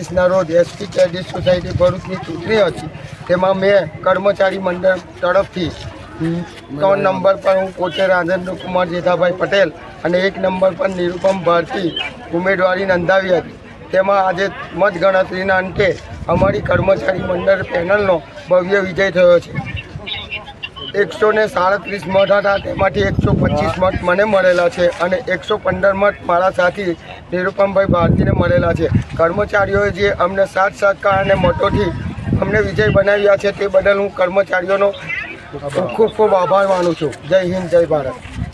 પચીસના રોજ ST કેડી society ભરૂચની ચૂંટણી હતી. તેમાં મેં કર્મચારી મંડળ તરફથી ત્રણ નંબર પર હું પોતે રાજેન્દ્ર કુમાર જેઠાભાઈ પટેલ અને એક નંબર પર નિરૂપમ ભારતી ઉમેદવારી નોંધાવી હતી. તેમાં આજે મતગણતરીના અંતે અમારી કર્મચારી મંડળ પેનલનો ભવ્ય વિજય થયો છે. એકસો ને સાડત્રીસ મઠ હતા. તેમાંથી એકસો પચીસ મત મને મળેલા છે અને એકસો પંદર મત મારા સાથી નિરૂપમભાઈ ભારતીને મળેલા છે. કર્મચારીઓએ જે અમને સાત સહકાર અને મઠોથી અમને વિજય બનાવ્યા છે તે બદલ હું કર્મચારીઓનો ખૂબ ખૂબ આભાર માનું છું. જય હિન્દ, જય ભારત.